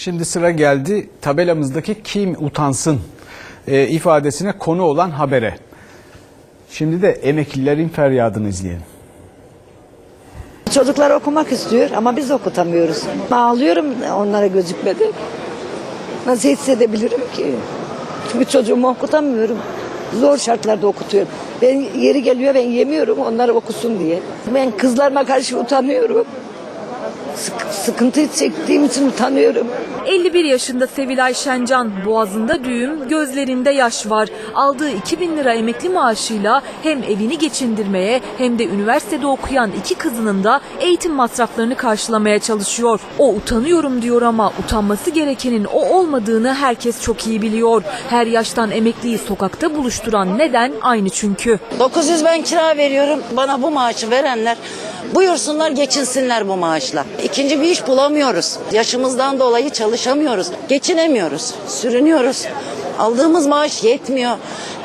Şimdi sıra geldi tabelamızdaki kim utansın e, ifadesine konu olan habere. Şimdi de emeklilerin feryadını izleyelim. Çocuklar okumak istiyor ama biz okutamıyoruz. Ağlıyorum onlara gözükmedi. Nasıl hissedebilirim ki? Çünkü çocuğumu okutamıyorum. Zor şartlarda okutuyorum. Ben yeri geliyor ben yemiyorum onlar okusun diye. Ben kızlarıma karşı utanıyorum. Sık- sıkıntı çektiğim için utanıyorum. 51 yaşında Sevilay Şencan boğazında düğüm, gözlerinde yaş var. Aldığı 2000 lira emekli maaşıyla hem evini geçindirmeye hem de üniversitede okuyan iki kızının da eğitim masraflarını karşılamaya çalışıyor. O utanıyorum diyor ama utanması gerekenin o olmadığını herkes çok iyi biliyor. Her yaştan emekliyi sokakta buluşturan neden aynı çünkü. 900 ben kira veriyorum. Bana bu maaşı verenler buyursunlar geçinsinler bu maaşla. İkinci bir iş bulamıyoruz. Yaşımızdan dolayı çalışamıyoruz. Geçinemiyoruz. Sürünüyoruz. Aldığımız maaş yetmiyor.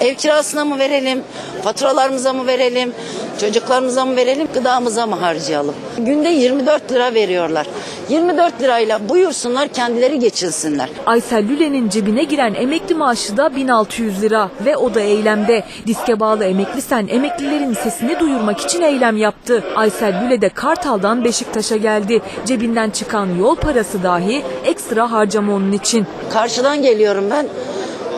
Ev kirasına mı verelim? Faturalarımıza mı verelim? Çocuklarımıza mı verelim? Gıdamıza mı harcayalım? Günde 24 lira veriyorlar. 24 lirayla buyursunlar kendileri geçinsinler. Aysel Lüle'nin cebine giren emekli maaşı da 1600 lira ve o da eylemde. Diske bağlı emekli sen emeklilerin sesini duyurmak için eylem yaptı. Aysel Lüle de Kartal'dan Beşiktaş'a geldi. Cebinden çıkan yol parası dahi ekstra harcama onun için. Karşıdan geliyorum ben.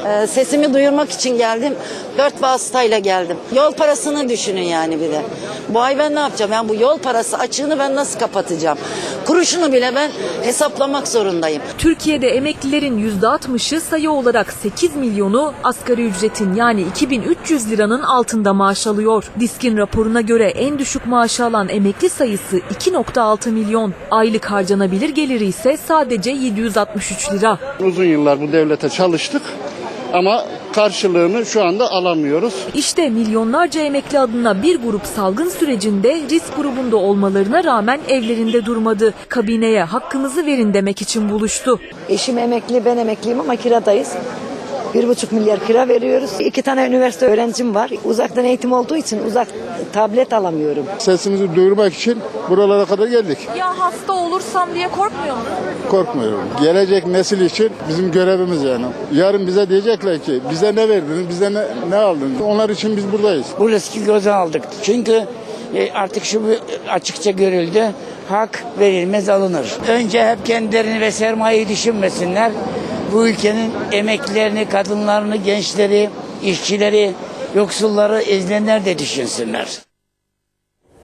Ee, sesimi duyurmak için geldim. Dört vasıtayla geldim. Yol parasını düşünün yani bir de. Bu ay ben ne yapacağım? Yani bu yol parası açığını ben nasıl kapatacağım? Kuruşunu bile ben hesaplamak zorundayım. Türkiye'de emeklilerin %60'ı sayı olarak 8 milyonu asgari ücretin yani 2300 liranın altında maaş alıyor. Diskin raporuna göre en düşük maaşı alan emekli sayısı 2.6 milyon. Aylık harcanabilir geliri ise sadece 763 lira. Uzun yıllar bu devlete çalıştık ama karşılığını şu anda alamıyoruz. İşte milyonlarca emekli adına bir grup salgın sürecinde risk grubunda olmalarına rağmen evlerinde durmadı. Kabineye hakkınızı verin demek için buluştu. Eşim emekli ben emekliyim ama kiradayız. Bir buçuk milyar kira veriyoruz. İki tane üniversite öğrencim var. Uzaktan eğitim olduğu için uzak tablet alamıyorum. Sesimizi duyurmak için buralara kadar geldik. Ya hasta olursam diye korkmuyor musun? Korkmuyorum. Gelecek nesil için bizim görevimiz yani. Yarın bize diyecekler ki bize ne verdiniz, bize ne, ne aldınız? Onlar için biz buradayız. bu riski göze aldık. Çünkü e, artık şu bir açıkça görüldü. Hak verilmez alınır. Önce hep kendilerini ve sermayeyi düşünmesinler. Bu ülkenin emeklilerini, kadınlarını, gençleri, işçileri, yoksulları, ezilenler de düşünsünler.